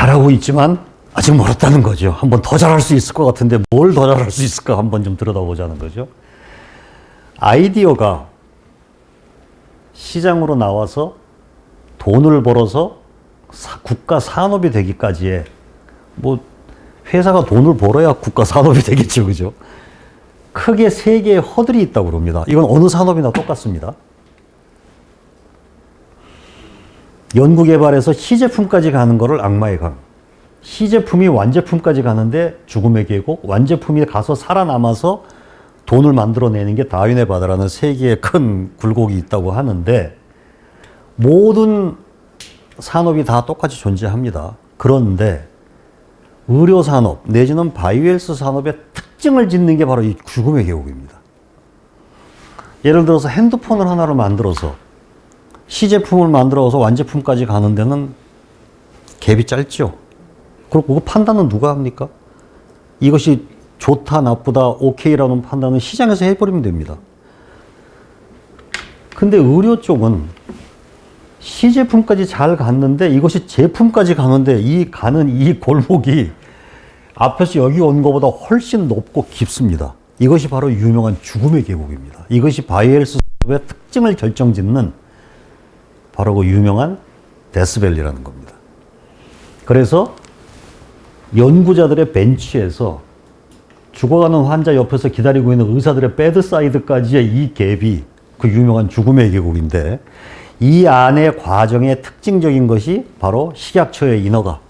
잘하고 있지만 아직 멀었다는 거죠. 한번 더 잘할 수 있을 것 같은데 뭘 더 잘할 수 있을까 한번 좀 들여다보자는 거죠. 아이디어가 시장으로 나와서 돈을 벌어서 사- 국가 산업이 되기까지의 뭐 회사가 돈을 벌어야 국가 산업이 되겠죠, 그죠? 크게 세 개의 허들이 있다고 그럽니다. 이건 어느 산업이나 똑같습니다. 연구 개발에서 시제품까지 가는 거를 악마의 강. 시제품이 완제품까지 가는데 죽음의 계곡, 완제품이 가서 살아남아서 돈을 만들어내는 게 다윈의 바다라는 세 개의 큰 굴곡이 있다고 하는데 모든 산업이 다 똑같이 존재합니다. 그런데 의료 산업 내지는 바이오헬스 산업의 특징을 짓는 게 바로 이 죽음의 계곡입니다. 예를 들어서 핸드폰을 하나를 만들어서 시제품을 만들어서 완제품까지 가는 데는 갭이 짧죠. 그리고 그 판단은 누가 합니까? 이것이 좋다, 나쁘다, 오케이라는 판단은 시장에서 해버리면 됩니다. 근데 의료 쪽은 시제품까지 잘 갔는데 이것이 제품까지 가는데 이 가는 이 골목이 앞에서 여기 온 것보다 훨씬 높고 깊습니다. 이것이 바로 유명한 죽음의 계곡입니다. 이것이 바이엘스 의 특징을 결정짓는 바로 그 유명한 데스밸리라는 겁니다. 그래서 연구자들의 벤치에서 죽어가는 환자 옆에서 기다리고 있는 의사들의 배드사이드까지의 이 갭이 그 유명한 죽음의 계곡인데 이 안의 과정의 특징적인 것이 바로 식약처의 인허가.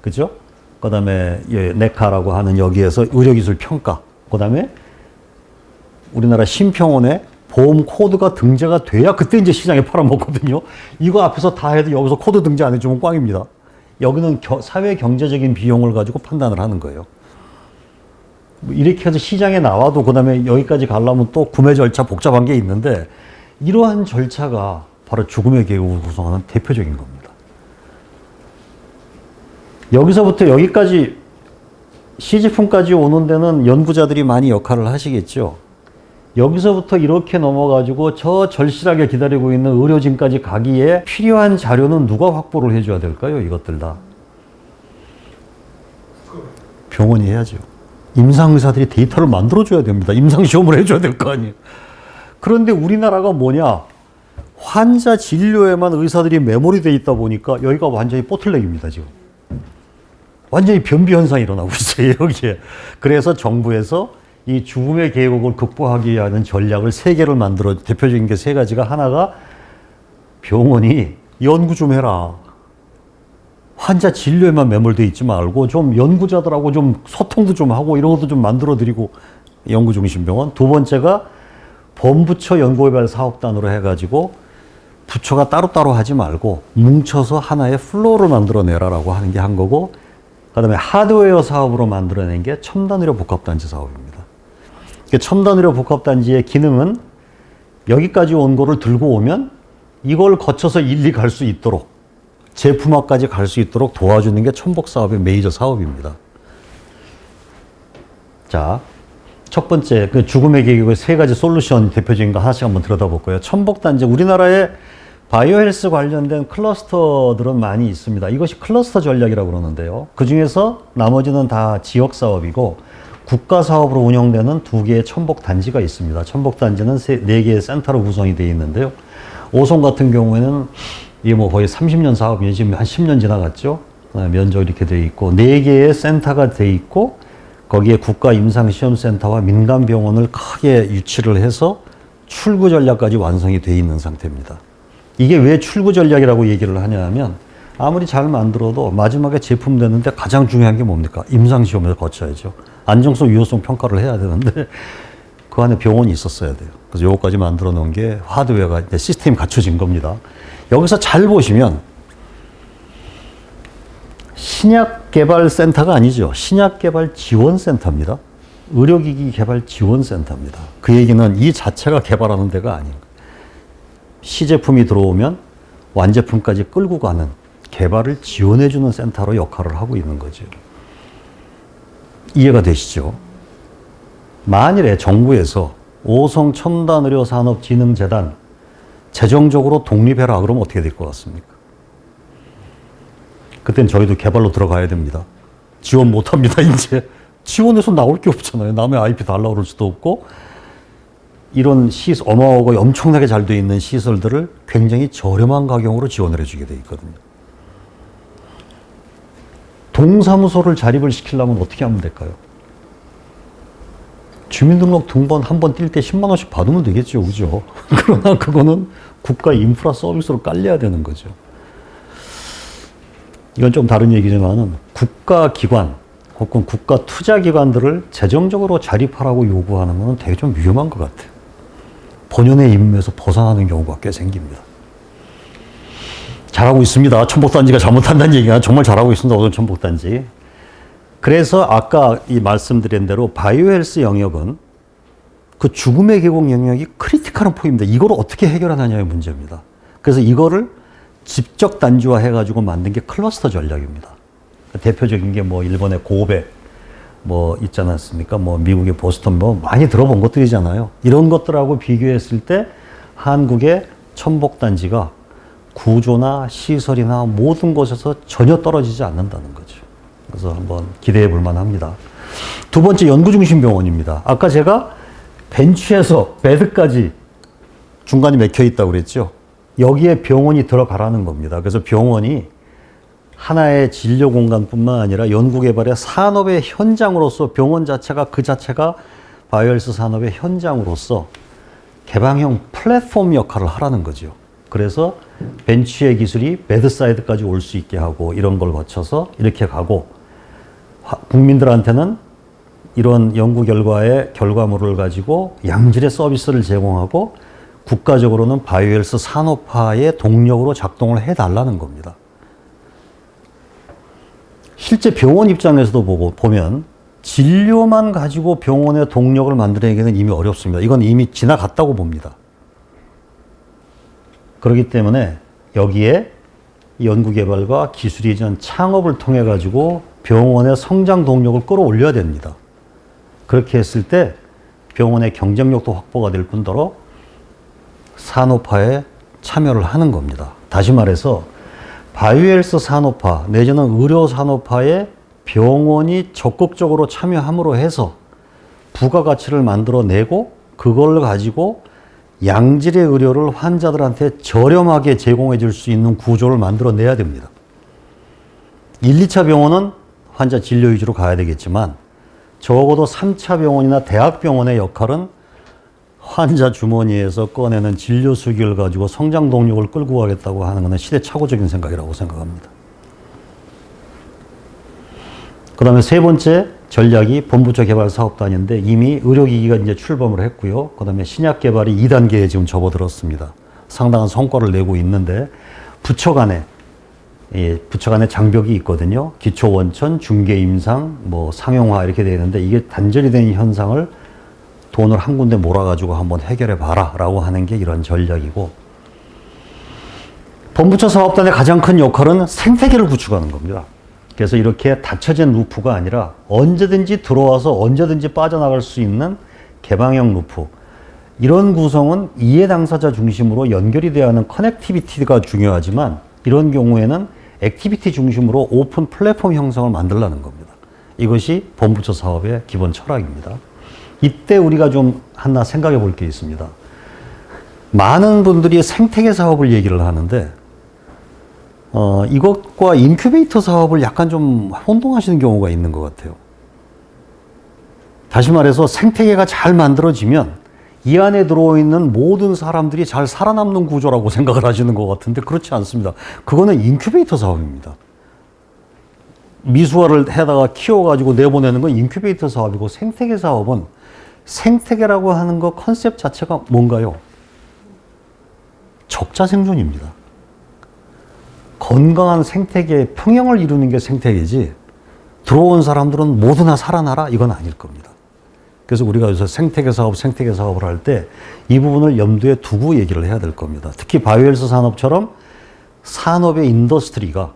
그죠? 그 다음에 예, 네카라고 하는 여기에서 의료기술 평가. 그 다음에 우리나라 심평원에 보험 코드가 등재가 돼야 그때 이제 시장에 팔아먹거든요. 이거 앞에서 다 해도 여기서 코드 등재 안 해주면 꽝입니다. 여기는 겨- 사회 경제적인 비용을 가지고 판단을 하는 거예요. 뭐 이렇게 해서 시장에 나와도 그 다음에 여기까지 가려면 또 구매 절차 복잡한 게 있는데 이러한 절차가 바로 죽음의 계곡을 구성하는 대표적인 겁니다. 여기서부터 여기까지 시제품까지 오는 데는 연구자들이 많이 역할을 하시겠죠. 여기서부터 이렇게 넘어가지고 저 절실하게 기다리고 있는 의료진까지 가기에 필요한 자료는 누가 확보를 해줘야 될까요? 이것들 다. 병원이 해야죠. 임상의사들이 데이터를 만들어줘야 됩니다. 임상시험을 해줘야 될 거 아니에요. 그런데 우리나라가 뭐냐? 환자 진료에만 의사들이 메모리 돼 있다 보니까 여기가 완전히 보틀렉입니다, 지금. 완전히 변비 현상이 일어나고 있어요, 여기에. 그래서 정부에서 이 죽음의 계곡을 극복하기 위한 전략을 세 개를 만들어 대표적인 게 세 가지가 하나가 병원이 연구 좀 해라. 환자 진료에만 매몰돼 있지 말고 좀 연구자들하고 좀 소통도 좀 하고 이런 것도 좀 만들어 드리고 연구 중심 병원. 두 번째가 범부처 연구개발 사업단으로 해가지고 부처가 따로따로 하지 말고 뭉쳐서 하나의 플로어를 만들어내라라고 하는 게 한 거고 그다음에 하드웨어 사업으로 만들어낸 게 첨단 의료 복합단지 사업입니다. 첨단 의료 복합단지의 기능은 여기까지 온 거를 들고 오면 이걸 거쳐서 일리 갈 수 있도록 제품화까지 갈 수 있도록 도와주는 게 첨복 사업의 메이저 사업입니다. 자, 첫 번째 그 죽음의 계획의 세 가지 솔루션 대표적인 거 하나씩 한번 들여다볼까요? 첨복단지 우리나라에 바이오 헬스 관련된 클러스터들은 많이 있습니다. 이것이 클러스터 전략이라고 그러는데요. 그 중에서 나머지는 다 지역 사업이고 국가 사업으로 운영되는 두 개의 첨복 단지가 있습니다. 첨복 단지는 세, 네 개의 센터로 구성이 되어 있는데요. 오송 같은 경우에는 이게 뭐 거의 30년 사업이 지금 한 10년 지나갔죠. 어, 면적 이렇게 되어 있고 네 개의 센터가 되어 있고 거기에 국가 임상 시험 센터와 민간 병원을 크게 유치를 해서 출구 전략까지 완성이 되어 있는 상태입니다. 이게 왜 출구 전략이라고 얘기를 하냐면 아무리 잘 만들어도 마지막에 제품 되는데 가장 중요한 게 뭡니까? 임상시험을 거쳐야죠. 안정성, 유효성 평가를 해야 되는데 그 안에 병원이 있었어야 돼요. 그래서 요거까지 만들어 놓은 게 하드웨어가 이제 시스템이 갖춰진 겁니다. 여기서 잘 보시면 신약 개발 센터가 아니죠. 신약 개발 지원 센터입니다. 의료기기 개발 지원 센터입니다. 그 얘기는 이 자체가 개발하는 데가 아닌 거예요. 시제품이 들어오면 완제품까지 끌고 가는 개발을 지원해주는 센터로 역할을 하고 있는 거죠. 이해가 되시죠? 만일에 정부에서 오성 첨단의료산업진흥재단 재정적으로 독립해라 그러면 어떻게 될 것 같습니까? 그땐 저희도 개발로 들어가야 됩니다. 지원 못 합니다, 이제. 지원해서 나올 게 없잖아요. 남의 IP 달라고 그럴 수도 없고. 이런 시 어마어마하고 엄청나게 잘 돼 있는 시설들을 굉장히 저렴한 가격으로 지원을 해주게 돼 있거든요. 동사무소를 자립을 시키려면 어떻게 하면 될까요? 주민등록 등본 한 번 뛸 때 10만 원씩 받으면 되겠죠, 그죠? 그러나 그거는 국가 인프라 서비스로 깔려야 되는 거죠. 이건 좀 다른 얘기지만은 국가 기관 혹은 국가 투자 기관들을 재정적으로 자립하라고 요구하는 것은 되게 좀 위험한 것 같아요. 본연의 임무에서 벗어나는 경우가 꽤 생깁니다. 잘하고 있습니다. 천복단지가 잘못한다는 얘기가 정말 잘하고 있습니다. 오늘 천복단지. 그래서 아까 이 말씀드린 대로 바이오헬스 영역은 그 죽음의 계곡 영역이 크리티컬한 포인트입니다. 이걸 어떻게 해결하느냐의 문제입니다. 그래서 이거를 직접 단지화 해가지고 만든 게 클러스터 전략입니다. 대표적인 게 뭐 일본의 고베, 뭐 있지 않았습니까? 뭐 미국의 보스턴 뭐 많이 들어본 것들이잖아요. 이런 것들하고 비교했을 때 한국의 천복단지가 구조나 시설이나 모든 곳에서 전혀 떨어지지 않는다는 거죠. 그래서 한번 기대해 볼 만합니다. 두 번째 연구중심 병원입니다. 아까 제가 벤치에서 베드까지 중간에 맥혀 있다고 그랬죠. 여기에 병원이 들어가라는 겁니다. 그래서 병원이 하나의 진료 공간뿐만 아니라 연구개발의 산업의 현장으로서 병원 자체가 그 자체가 바이오헬스 산업의 현장으로서 개방형 플랫폼 역할을 하라는 거죠. 그래서 벤치의 기술이 베드사이드까지 올 수 있게 하고 이런 걸 거쳐서 이렇게 가고 국민들한테는 이런 연구 결과의 결과물을 가지고 양질의 서비스를 제공하고 국가적으로는 바이오헬스 산업화의 동력으로 작동을 해달라는 겁니다. 실제 병원 입장에서도 보고 보면 진료만 가지고 병원의 동력을 만들어내기는 이미 어렵습니다. 이건 이미 지나갔다고 봅니다. 그렇기 때문에 여기에 연구개발과 기술 이전 창업을 통해 가지고 병원의 성장 동력을 끌어올려야 됩니다. 그렇게 했을 때 병원의 경쟁력도 확보가 될 뿐더러 산업화에 참여를 하는 겁니다. 다시 말해서 바이오헬스 산업화 내지는 의료 산업화에 병원이 적극적으로 참여함으로 해서 부가가치를 만들어내고 그걸 가지고 양질의 의료를 환자들한테 저렴하게 제공해 줄 수 있는 구조를 만들어 내야 됩니다. 1, 2차 병원은 환자 진료 위주로 가야 되겠지만 적어도 3차 병원이나 대학병원의 역할은 환자 주머니에서 꺼내는 진료 수기를 가지고 성장 동력을 끌고 가겠다고 하는 것은 시대착오적인 생각이라고 생각합니다. 그 다음에 세 번째 전략이 본부처 개발 사업단인데 이미 의료기기가 이제 출범을 했고요. 그 다음에 신약 개발이 2단계에 지금 접어들었습니다. 상당한 성과를 내고 있는데 부처 간에 예, 부처 간에 장벽이 있거든요. 기초 원천, 중개 임상, 뭐 상용화 이렇게 되어 있는데 이게 단절이 된 현상을 돈을 한 군데 몰아가지고 한번 해결해 봐라라고 하는 게 이런 전략이고 본부처 사업단의 가장 큰 역할은 생태계를 구축하는 겁니다. 그래서 이렇게 닫혀진 루프가 아니라 언제든지 들어와서 언제든지 빠져나갈 수 있는 개방형 루프. 이런 구성은 이해 당사자 중심으로 연결이 되어야 하는 커넥티비티가 중요하지만 이런 경우에는 액티비티 중심으로 오픈 플랫폼 형성을 만들라는 겁니다. 이것이 본부처 사업의 기본 철학입니다. 이때 우리가 좀 하나 생각해 볼 게 있습니다. 많은 분들이 생태계 사업을 얘기를 하는데 어, 이것과 인큐베이터 사업을 약간 좀 혼동하시는 경우가 있는 것 같아요. 다시 말해서 생태계가 잘 만들어지면 이 안에 들어있는 모든 사람들이 잘 살아남는 구조라고 생각을 하시는 것 같은데 그렇지 않습니다. 그거는 인큐베이터 사업입니다. 미수화를 해다가 키워가지고 내보내는 건 인큐베이터 사업이고 생태계 사업은 생태계라고 하는 거 컨셉 자체가 뭔가요? 적자 생존입니다. 건강한 생태계의 평형을 이루는 게 생태계지 들어온 사람들은 모두 다 살아나라 이건 아닐 겁니다. 그래서 우리가 요새 생태계 사업, 생태계 사업을 할 때 이 부분을 염두에 두고 얘기를 해야 될 겁니다. 특히 바이오헬스 산업처럼 산업의 인더스트리가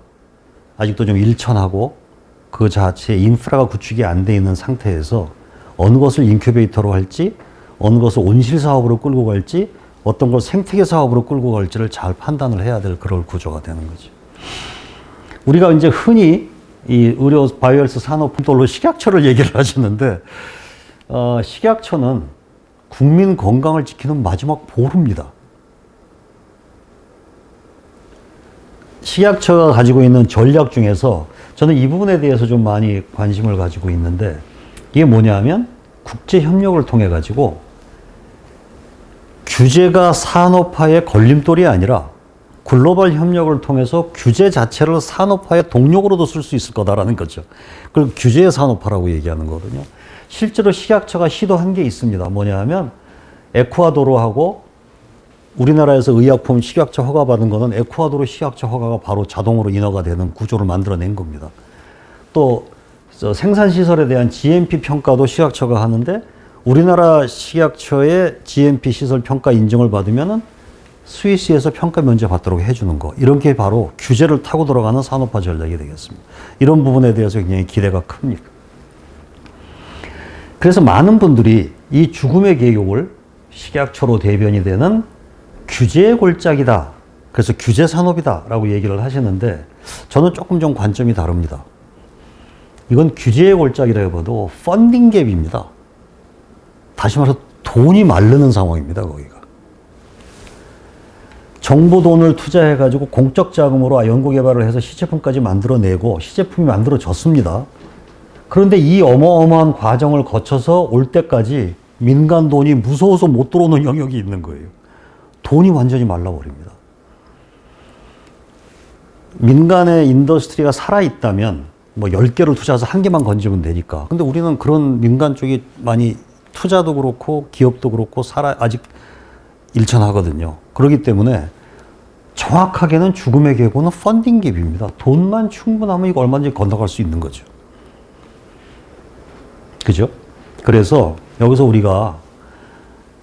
아직도 좀 일천하고 그 자체의 인프라가 구축이 안 돼 있는 상태에서 어느 것을 인큐베이터로 할지, 어느 것을 온실 사업으로 끌고 갈지, 어떤 걸 생태계 사업으로 끌고 갈지를 잘 판단을 해야 될 그럴 구조가 되는 거죠. 우리가 이제 흔히 이 의료 바이오헬스 산업 품돌로 식약처를 얘기를 하시는데 어, 식약처는 국민 건강을 지키는 마지막 보루입니다. 식약처가 가지고 있는 전략 중에서 저는 이 부분에 대해서 좀 많이 관심을 가지고 있는데 이게 뭐냐면 국제 협력을 통해 가지고 규제가 산업화의 걸림돌이 아니라 글로벌 협력을 통해서 규제 자체를 산업화의 동력으로도 쓸 수 있을 거다라는 거죠. 그걸 규제의 산업화라고 얘기하는 거거든요. 실제로 식약처가 시도한 게 있습니다. 뭐냐 하면 에쿠아도르하고 우리나라에서 의약품 식약처 허가 받은 거는 에쿠아도르 식약처 허가가 바로 자동으로 인허가 되는 구조를 만들어낸 겁니다. 또 생산 시설에 대한 GMP 평가도 식약처가 하는데 우리나라 식약처의 GMP 시설 평가 인증을 받으면은 스위스에서 평가 면제 받도록 해주는 거 이런 게 바로 규제를 타고 들어가는 산업화 전략이 되겠습니다. 이런 부분에 대해서 굉장히 기대가 큽니다. 그래서 많은 분들이 이 죽음의 계곡을 식약처로 대변이 되는 규제의 골짜기다. 그래서 규제 산업이다라고 얘기를 하시는데 저는 조금 좀 관점이 다릅니다. 이건 규제의 골짜기라기보다도 펀딩 갭입니다. 다시 말해서 돈이 마르는 상황입니다, 거기가. 정부 돈을 투자해가지고 공적 자금으로 연구 개발을 해서 시제품까지 만들어내고 시제품이 만들어졌습니다. 그런데 이 어마어마한 과정을 거쳐서 올 때까지 민간 돈이 무서워서 못 들어오는 영역이 있는 거예요. 돈이 완전히 말라버립니다. 민간의 인더스트리가 살아있다면 뭐 10개를 투자해서 한 개만 건지면 되니까. 근데 우리는 그런 민간 쪽이 많이 투자도 그렇고 기업도 그렇고 살아, 아직 일천하거든요. 그렇기 때문에 정확하게는 죽음의 계고는 펀딩 갭입니다. 돈만 충분하면 이거 얼마든지 건너갈 수 있는 거죠. 그죠? 그래서 여기서 우리가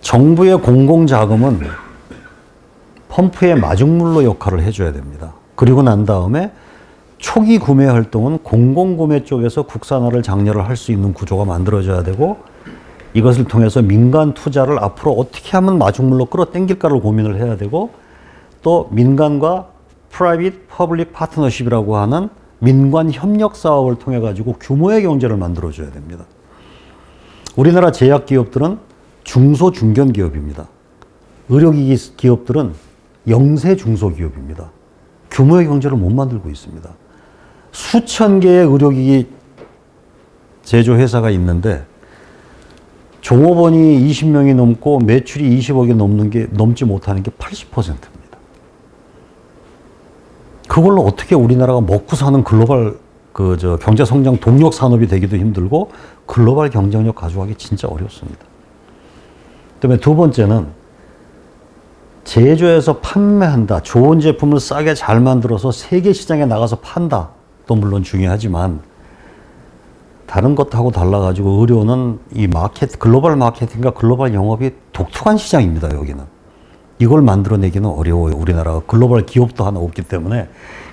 정부의 공공자금은 펌프의 마중물로 역할을 해줘야 됩니다. 그리고 난 다음에 초기 구매 활동은 공공구매 쪽에서 국산화를 장려를 할 수 있는 구조가 만들어져야 되고 이것을 통해서 민간 투자를 앞으로 어떻게 하면 마중물로 끌어당길까를 고민을 해야 되고 또 민간과 프라이빗 퍼블릭 파트너십이라고 하는 민관 협력 사업을 통해 가지고 규모의 경제를 만들어 줘야 됩니다. 우리나라 제약 기업들은 중소 중견 기업입니다. 의료기기 기업들은 영세 중소 기업입니다. 규모의 경제를 못 만들고 있습니다. 수천 개의 의료기기 제조 회사가 있는데 종업원이 20명이 넘고 매출이 20억이 넘는 게 넘지 못하는 게 80%입니다. 그걸로 어떻게 우리나라가 먹고 사는 글로벌 그 저 경제 성장 동력 산업이 되기도 힘들고 글로벌 경쟁력 가져가기 진짜 어렵습니다. 그다음에 두 번째는 제조해서 판매한다. 좋은 제품을 싸게 잘 만들어서 세계 시장에 나가서 판다. 또 물론 중요하지만 다른 것하고 달라가지고 의료는 이 마켓, 글로벌 마케팅과 글로벌 영업이 독특한 시장입니다, 여기는. 이걸 만들어내기는 어려워요. 우리나라가 글로벌 기업도 하나 없기 때문에.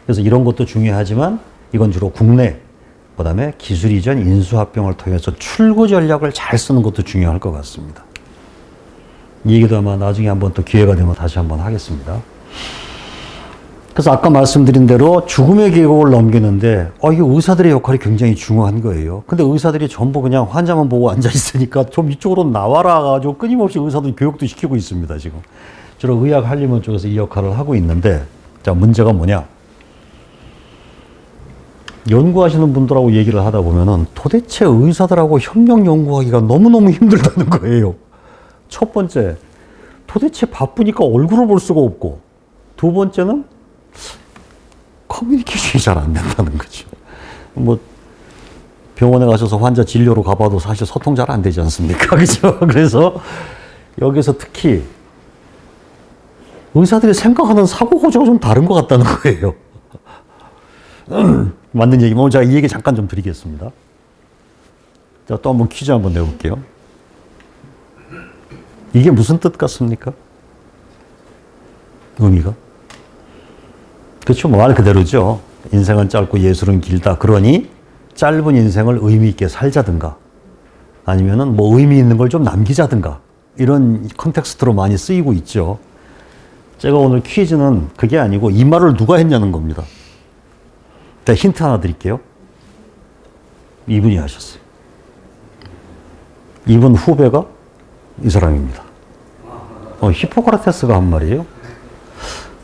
그래서 이런 것도 중요하지만 이건 주로 국내, 그 다음에 기술 이전 인수합병을 통해서 출구 전략을 잘 쓰는 것도 중요할 것 같습니다. 이 얘기도 아마 나중에 한번 또 기회가 되면 다시 한번 하겠습니다. 그래서 아까 말씀드린 대로 죽음의 계곡을 넘기는데 어, 이게 의사들의 역할이 굉장히 중요한 거예요. 근데 의사들이 전부 그냥 환자만 보고 앉아 있으니까 좀 이쪽으로 나와라 가지고 끊임없이 의사들 교육도 시키고 있습니다, 지금. 주로 의학 한림원 쪽에서 이 역할을 하고 있는데 자, 문제가 뭐냐? 연구하시는 분들하고 얘기를 하다 보면은 도대체 의사들하고 협력 연구하기가 너무너무 힘들다는 거예요. 첫 번째, 도대체 바쁘니까 얼굴을 볼 수가 없고, 두 번째는 커뮤니케이션이 잘 안 된다는 거죠. 뭐, 병원에 가셔서 환자 진료로 가봐도 사실 소통 잘 안 되지 않습니까? 그죠? 그래서 여기서 특히 의사들이 생각하는 사고 구조가 좀 다른 것 같다는 거예요. 맞는 얘기면 제가 이 얘기 잠깐 좀 드리겠습니다. 자, 또 한번 퀴즈 한번 내볼게요. 이게 무슨 뜻 같습니까? 의미가? 그렇죠. 뭐말 그대로죠. 인생은 짧고 예술은 길다. 그러니 짧은 인생을 의미 있게 살자든가 아니면은 뭐 의미 있는 걸 좀 남기자든가 이런 컨텍스트로 많이 쓰이고 있죠. 제가 오늘 퀴즈는 그게 아니고 이 말을 누가 했냐는 겁니다. 자, 힌트 하나 드릴게요. 이분이 하셨어요. 이분 후배가 이 사람입니다. 어, 히포크라테스가 한 말이에요.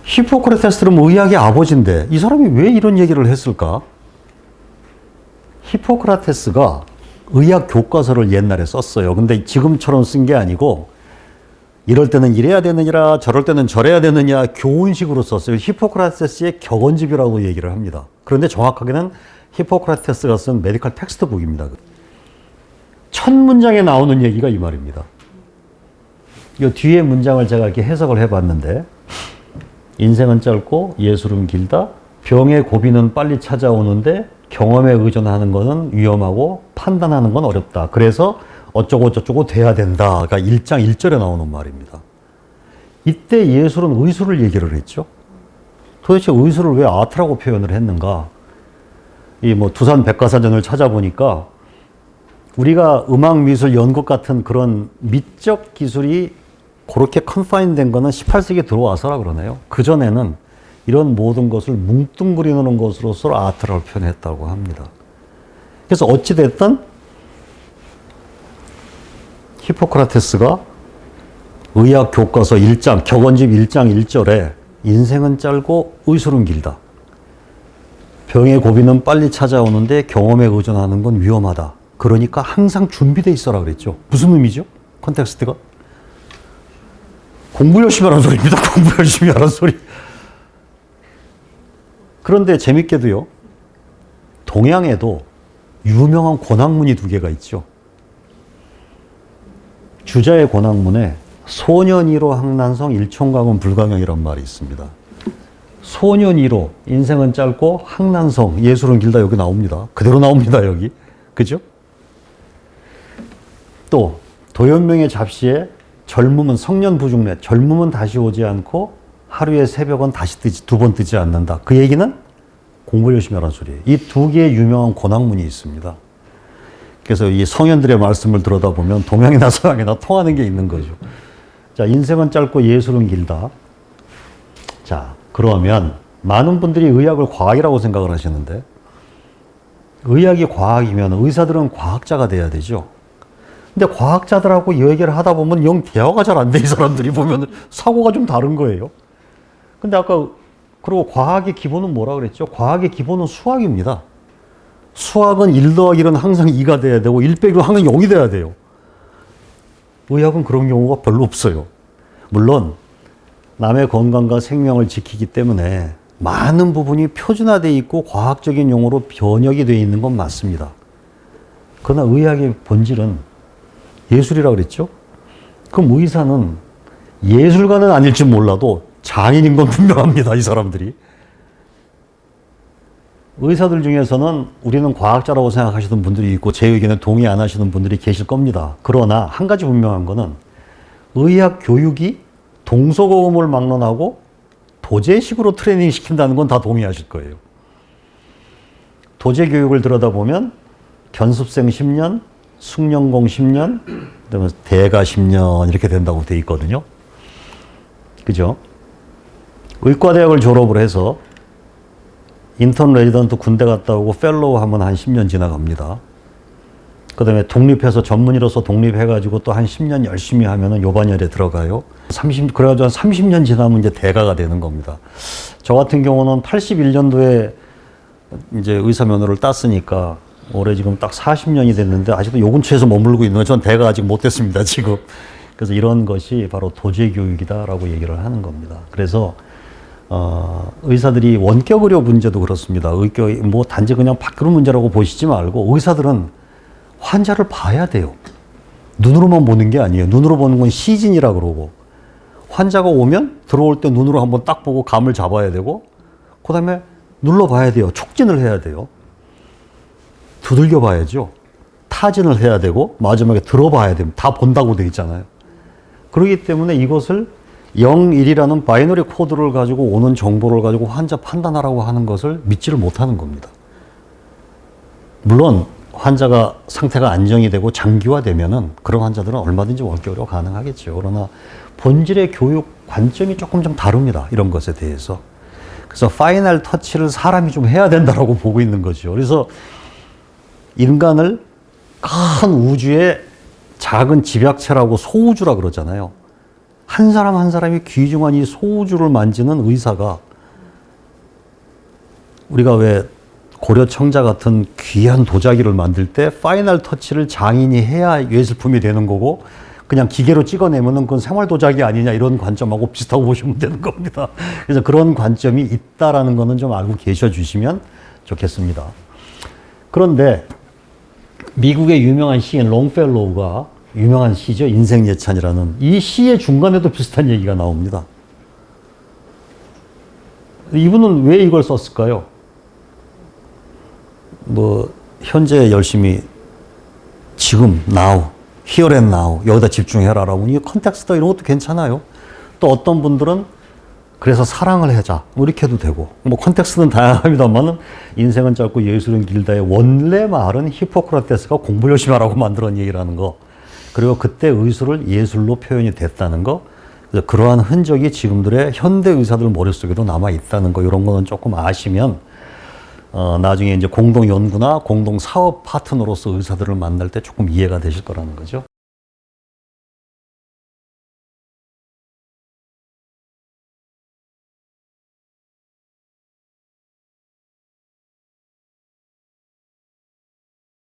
히포크라테스는 의학의 아버지인데 이 사람이 왜 이런 얘기를 했을까? 히포크라테스가 의학 교과서를 옛날에 썼어요. 근데 지금처럼 쓴 게 아니고 이럴 때는 이래야 되느냐, 저럴 때는 저래야 되느냐 교훈식으로 썼어요. 히포크라테스의 격언집이라고 얘기를 합니다. 그런데 정확하게는 히포크라테스가 쓴 메디컬 텍스트북입니다. 첫 문장에 나오는 얘기가 이 말입니다. 이 뒤에 문장을 제가 이렇게 해석을 해봤는데 인생은 짧고 예술은 길다. 병의 고비는 빨리 찾아오는데 경험에 의존하는 것은 위험하고 판단하는 건 어렵다. 그래서 어쩌고 저쩌고 돼야 된다가 1장 1절에 나오는 말입니다. 이때 예술은 의술을 얘기를 했죠. 도대체 의술을 왜 아트라고 표현을 했는가? 이 뭐 두산 백과사전을 찾아보니까 우리가 음악 미술 연극 같은 그런 미적 기술이 그렇게 컨파인 된 거는 18세기 들어와서라 그러네요. 그 전에는 이런 모든 것을 뭉뚱그리는 것으로서 아트를 표현했다고 합니다. 그래서 어찌됐든 히포크라테스가 의학 교과서 1장, 격언집 1장 1절에 인생은 짧고 의술은 길다. 병의 고비는 빨리 찾아오는데 경험에 의존하는 건 위험하다. 그러니까 항상 준비돼 있어라 그랬죠. 무슨 의미죠? 컨텍스트가? 공부 열심히 하라는 소리입니다. 공부 열심히 하라는 소리. 그런데 재밌게도요. 동양에도 유명한 권학문이 두 개가 있죠. 주자의 권학문에 소년이로 항난성 일총각은 불가경이란 말이 있습니다. 소년이로 인생은 짧고 항난성 예술은 길다 여기 나옵니다. 그대로 나옵니다 여기. 그죠? 또 도연명의 잡시에 젊음은 성년 부중래 젊음은 다시 오지 않고 하루의 새벽은 다시 뜨지 두 번 뜨지 않는다. 그 얘기는 공부 열심히 하라는 소리예요. 이 두 개의 유명한 권학문이 있습니다. 그래서 이 성현들의 말씀을 들여다보면 동양이나 서양이나 통하는 게 있는 거죠. 자, 인생은 짧고 예술은 길다. 자, 그러면 많은 분들이 의학을 과학이라고 생각을 하시는데 의학이 과학이면 의사들은 과학자가 돼야 되죠. 근데 과학자들하고 얘기를 하다 보면 영 대화가 잘 안 돼, 이 사람들이 보면 사고가 좀 다른 거예요. 근데 아까, 그리고 과학의 기본은 뭐라 그랬죠? 과학의 기본은 수학입니다. 수학은 1 더하기 1은 항상 2가 돼야 되고 1 빼기 1은 항상 0이 돼야 돼요. 의학은 그런 경우가 별로 없어요. 물론 남의 건강과 생명을 지키기 때문에 많은 부분이 표준화되어 있고 과학적인 용어로 번역이 되어 있는 건 맞습니다. 그러나 의학의 본질은 예술이라고 그랬죠? 그럼 의사는 예술가는 아닐지 몰라도 장인인 건 분명합니다, 이 사람들이. 의사들 중에서는 우리는 과학자라고 생각하시는 분들이 있고 제 의견에 동의 안 하시는 분들이 계실 겁니다. 그러나 한 가지 분명한 거는 의학 교육이 동서고금을 막론하고 도제식으로 트레이닝 시킨다는 건 다 동의하실 거예요. 도제 교육을 들여다보면 견습생 10년, 숙련공 10년, 그다음에 대가 10년 이렇게 된다고 돼 있거든요. 그죠? 의과대학을 졸업을 해서 인턴 레지던트 군대 갔다 오고 펠로우 하면 한 10년 지나갑니다. 그 다음에 독립해서 전문의로서 독립해가지고 또 한 10년 열심히 하면은 요반열에 들어가요. 30, 그래가지고 한 30년 지나면 이제 대가가 되는 겁니다. 저 같은 경우는 81년도에 이제 의사 면허를 땄으니까 올해 지금 딱 40년이 됐는데 아직도 요 근처에서 머물고 있는 전 대가 아직 못 됐습니다, 지금. 그래서 이런 것이 바로 도제 교육이다라고 얘기를 하는 겁니다. 그래서 어, 의사들이 원격 의료 문제도 그렇습니다. 의교 뭐 단지 그냥 밖으로 문제라고 보시지 말고 의사들은 환자를 봐야 돼요. 눈으로만 보는 게 아니에요. 눈으로 보는 건 시진이라 그러고 환자가 오면 들어올 때 눈으로 한번 딱 보고 감을 잡아야 되고 그다음에 눌러 봐야 돼요. 촉진을 해야 돼요. 두들겨 봐야죠. 타진을 해야 되고 마지막에 들어봐야 됩니다. 다 본다고 돼 있잖아요. 그렇기 때문에 이것을 0, 1이라는 바이너리 코드를 가지고 오는 정보를 가지고 환자 판단하라고 하는 것을 믿지를 못하는 겁니다. 물론 환자가 상태가 안정이 되고 장기화되면은 그런 환자들은 얼마든지 원격으로 가능하겠죠. 그러나 본질의 교육 관점이 조금 좀 다릅니다. 이런 것에 대해서. 그래서 파이널 터치를 사람이 좀 해야 된다라고 보고 있는 거죠. 그래서 인간을 큰 우주의 작은 집약체라고 소우주라 그러잖아요. 한 사람 한 사람이 귀중한 이 소우주를 만지는 의사가 우리가 왜 고려 청자 같은 귀한 도자기를 만들 때 파이널 터치를 장인이 해야 예술품이 되는 거고 그냥 기계로 찍어내면은 그건 생활 도자기 아니냐 이런 관점하고 비슷하고 보시면 되는 겁니다. 그래서 그런 관점이 있다라는 거는 좀 알고 계셔 주시면 좋겠습니다. 그런데 미국의 유명한 시인 롱펠로우가 유명한 시죠. 인생 예찬이라는 이 시의 중간에도 비슷한 얘기가 나옵니다. 이분은 왜 이걸 썼을까요? 뭐 현재 열심히 지금 now, here and now 여기다 집중해라라고 이 컨텍스트 이런 것도 괜찮아요. 또 어떤 분들은 그래서 사랑을 하자 뭐 이렇게 해도 되고 뭐 컨텍스트는 다양합니다만은 인생은 짧고 예술은 길다의 원래 말은 히포크라테스가 공부 열심히 하라고 만들었 얘기라는 거 그리고 그때 의술을 예술로 표현이 됐다는 거 그러한 흔적이 지금들의 현대 의사들 머릿속에도 남아 있다는 거 이런 거는 조금 아시면 어, 나중에 이제 공동 연구나 공동 사업 파트너로서 의사들을 만날 때 조금 이해가 되실 거라는 거죠.